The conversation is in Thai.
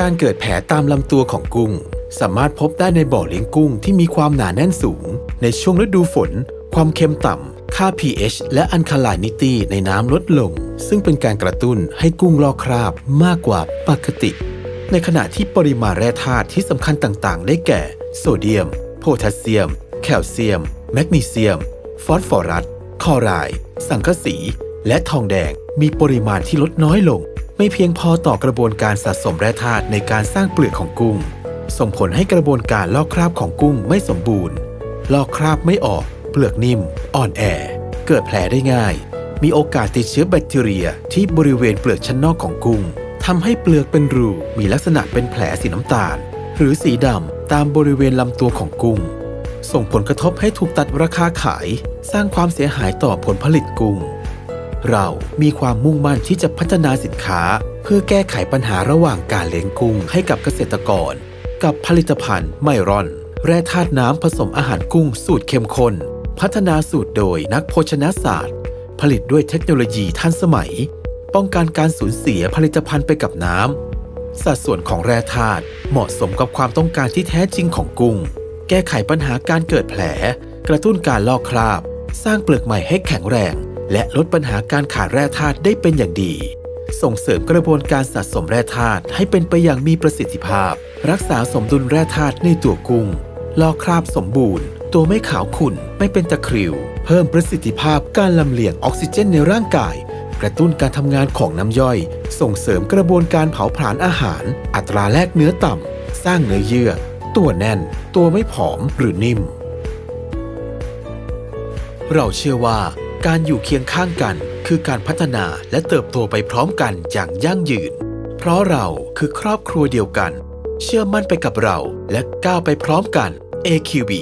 การเกิดแผลตามลำตัวของกุ้ง สามารถพบได้ในบ่อเลี้ยงกุ้งที่มีความหนาแน่นสูง ในช่วงฤดูฝน ความเค็มต่ำ ค่า pH และอัลคาไลนิตี้ในน้ำลดลง ซึ่งเป็นการกระตุ้นให้กุ้งลอกคราบมากกว่าปกติ ในขณะที่ปริมาณแร่ธาตุที่สำคัญต่างๆ ได้แก่ โซเดียม โพแทสเซียม แคลเซียม แมกนีเซียม ฟอสฟอรัส คอไรด์สังกะสี และทองแดงมีปริมาณที่ลดน้อยลง ไม่เพียงพอต่อกระบวนการสะสมแร่ธาตุในการสร้างเปลือกของกุ้ง ส่งผลให้กระบวนการลอกคราบของกุ้งไม่สมบูรณ์ ลอกคราบไม่ออก เปลือกนิ่ม อ่อนแอ เกิดแผลได้ง่าย มีโอกาสติดเชื้อแบคทีเรียที่บริเวณเปลือกชั้นนอกของกุ้งทำให้เปลือกเป็นรูมีลักษณะเป็นแผลสีน้ำตาล หรือสีดำตามบริเวณลำตัวของกุ้ง ส่งผลกระทบให้ถูกตัดราคาขาย สร้างความเสียหายต่อผลผลิตกุ้ง เรามีความมุ่งมั่นที่จะพัฒนาสินค้า เพื่อแก้ไขปัญหาระหว่างการเลี้ยงกุ้งให้กับเกษตรกร กับผลิตภัณฑ์ไมรอน แร่ธาตุน้ำผสมอาหารกุ้งสูตรเข้มข้น พัฒนาสูตรโดยนักโภชนาศาสตร์ ผลิตด้วยเทคโนโลยีทันสมัย ป้องกันการสูญเสียผลิตภัณฑ์ไปกับน้ำสัดส่วนของแร่ธาตุเหมาะสมกับความต้องการที่แท้จริงของกุ้ง แก้ไขปัญหาการเกิดแผล กระตุ้นการลอกคราบ สร้างเปลือกใหม่ให้แข็งแรง และลดปัญหาการขาดแร่ธาตุได้เป็นอย่างดี ส่งเสริมกระบวนการสะสมแร่ธาตุให้เป็นไปอย่างมีประสิทธิภาพ รักษาสมดุลแร่ธาตุในตัวกุ้งลอกคราบสมบูรณ์ ตัวไม่ขาวขุ่นไม่เป็นตะคริว เพิ่มประสิทธิภาพการลำเลียงออกซิเจนในร่างกาย กระตุ้นการทำงานของน้ำย่อย ส่งเสริมกระบวนการเผาผลาญอาหาร อัตราแลกเนื้อต่ำ สร้างเนื้อเยื่อ ตัวแน่น ตัวไม่ผอมหรือนิ่ม เราเชื่อว่า การอยู่เคียงข้างกันคือการพัฒนาและเติบโตไปพร้อมกันอย่างยั่งยืน เพราะเราคือครอบครัวเดียวกัน เชื่อมั่นไปกับเราและก้าวไปพร้อมกัน AQB